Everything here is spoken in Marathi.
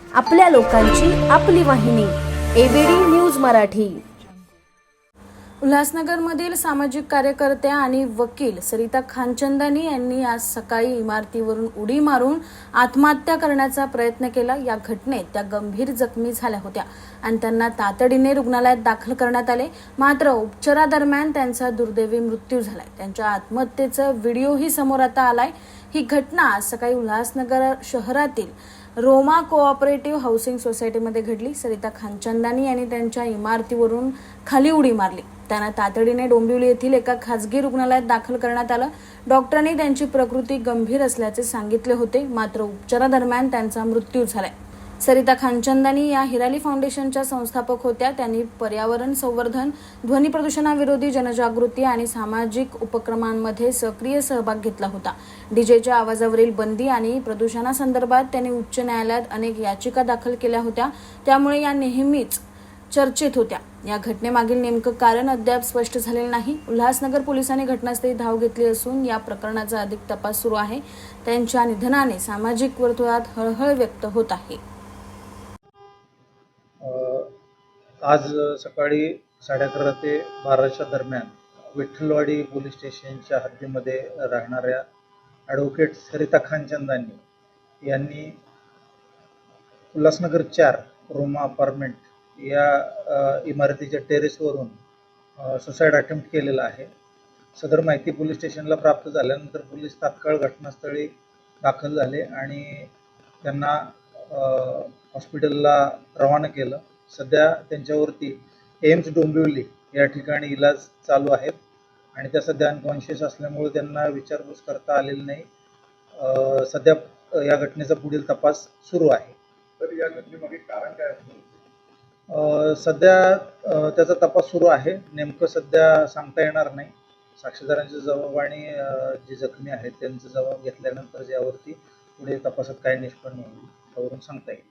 आपल्या लोकांची आपली वाहिनी एबीडी न्यूज मराठी. उल्हासनगरमधील सामाजिक कार्यकर्त्या आणि वकील सरिता खानचंदानी यांनी आज सकाळी इमारतीवरून उडी मारून आत्महत्या करण्याचा प्रयत्न केला. या घटनेत त्या गंभीर जखमी झाल्या होत्या आणि त्यांना तातडीने रुग्णालयात दाखल करण्यात आले. मात्र उपचारादरम्यान त्यांचा दुर्दैवी मृत्यू झालाय. त्यांच्या आत्महत्येचा व्हिडिओही समोर आता आलाय. ही घटना आज सकाळी उल्हासनगर शहरातील रोमा कोऑपरेटिव्ह हाऊसिंग सोसायटीमध्ये घडली. सरिता खानचंदानी यांनी त्यांच्या इमारतीवरून खाली उडी मारली. त्यांना तातडीने डोंबिवली येथील एका खासगी रुग्णालयात दाखल करण्यात आलं. डॉक्टरांनी त्यांची प्रकृती गंभीर असल्याचे सांगितले होते. मात्र उपचारादरम्यान त्यांचा मृत्यू झालाय. सरिता खानचंदानी या हिराली फाउंडेशनच्या संस्थापक होत्या. त्यांनी पर्यावरण संवर्धन ध्वनी प्रदूषणाविरोधी जनजागृती आणि सामाजिक उपक्रमांमध्ये सक्रिय सहभाग घेतला होता. डीजेच्या आवाजावरील बंदी आणि प्रदूषणासंदर्भात त्यांनी उच्च न्यायालयात अनेक याचिका दाखल केल्या होत्या. त्यामुळे या नेहमीच चर्चेत होत्या. या घटनेमागील नेमकं कारण अद्याप स्पष्ट झालेलं नाही. उल्हासनगर पोलिसांनी घटनास्थळी धाव घेतली असून या प्रकरणाचा अधिक तपास सुरू आहे. त्यांच्या निधनाने सामाजिक वर्तुळात हळहळ व्यक्त होत आहे. आज सकाळी साडे अकरा ते बाराच्या दरम्यान विठ्ठलवाडी पोलीस स्टेशनच्या हद्दीमध्ये राहणाऱ्या ॲडव्होकेट सरिता खानचंदानी यांनी उल्हासनगर चार रोमा अपार्टमेंट या इमारतीच्या टेरेसवरून सुसाईड अटेम्प्ट केलेला आहे. सदर माहिती पोलीस स्टेशनला प्राप्त झाल्यानंतर पोलीस तात्काळ घटनास्थळी दाखल झाले आणि त्यांना हॉस्पिटलला रवाना केलं. सध्या त्यांच्यावरती एम्स डोंबिवली या ठिकाणी इलाज चालू आहेत आणि त्या सध्या अनकॉन्शियस असल्यामुळे त्यांना विचारपूस करता आलेली नाही. सध्या या घटनेचा पुढील तपास सुरू आहे. तर या घटनेमागे कारण काय सध्या त्याचा तपास सुरू आहे. नेमकं सध्या सांगता येणार नाही. साक्षीदारांचे जबाब आणि जे जखमी आहेत त्यांचे जबाब घेतल्यानंतर यावरती पुढे तपासात काय निष्पन्न होईल त्यावरून सांगता येईल.